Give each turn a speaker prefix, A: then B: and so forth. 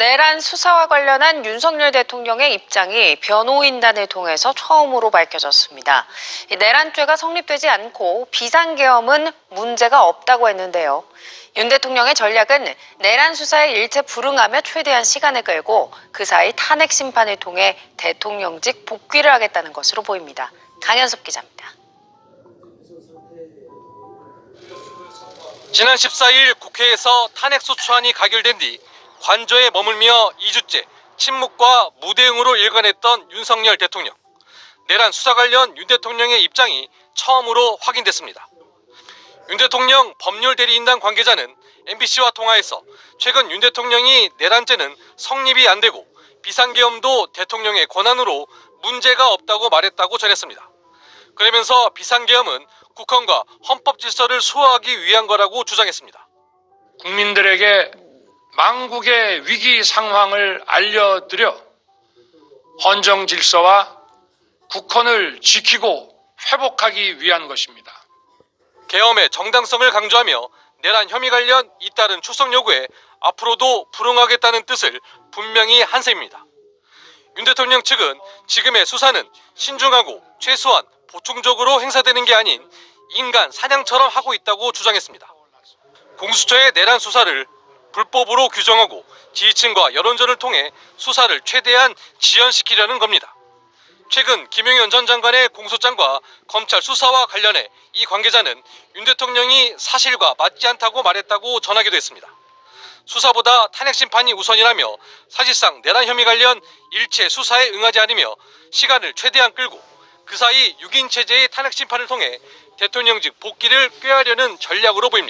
A: 내란 수사와 관련한 윤석열 대통령의 입장이 변호인단을 통해서 처음으로 밝혀졌습니다. 이 내란죄가 성립되지 않고 비상계엄은 문제가 없다고 했는데요. 윤 대통령의 전략은 내란 수사에 일체 불응하며 최대한 시간을 끌고 그 사이 탄핵 심판을 통해 대통령직 복귀를 하겠다는 것으로 보입니다. 강현섭 기자입니다.
B: 지난 14일 국회에서 탄핵소추안이 가결된 뒤 관저에 머물며 2주째 침묵과 무대응으로 일관했던 윤석열 대통령. 내란 수사 관련 윤 대통령의 입장이 처음으로 확인됐습니다. 윤 대통령 법률 대리인단 관계자는 MBC와 통화에서 최근 윤 대통령이 내란죄는 성립이 안 되고 비상계엄도 대통령의 권한으로 문제가 없다고 말했다고 전했습니다. 그러면서 비상계엄은 국헌과 헌법 질서를 수호하기 위한 거라고 주장했습니다.
C: 국민들에게 망국의 위기 상황을 알려드려 헌정 질서와 국헌을 지키고 회복하기 위한 것입니다.
B: 계엄의 정당성을 강조하며 내란 혐의 관련 잇따른 출석 요구에 앞으로도 불응하겠다는 뜻을 분명히 한 셈입니다. 윤 대통령 측은 지금의 수사는 신중하고 최소한 보충적으로 행사되는 게 아닌 인간 사냥처럼 하고 있다고 주장했습니다. 공수처의 내란 수사를 불법으로 규정하고 지지층과 여론전을 통해 수사를 최대한 지연시키려는 겁니다. 최근 김용현 전 장관의 공소장과 검찰 수사와 관련해 이 관계자는 윤 대통령이 사실과 맞지 않다고 말했다고 전하기도 했습니다. 수사보다 탄핵 심판이 우선이라며 사실상 내란 혐의 관련 일체 수사에 응하지 않으며 시간을 최대한 끌고 그 사이 6인 체제의 탄핵 심판을 통해 대통령직 복귀를 꾀하려는 전략으로 보입니다.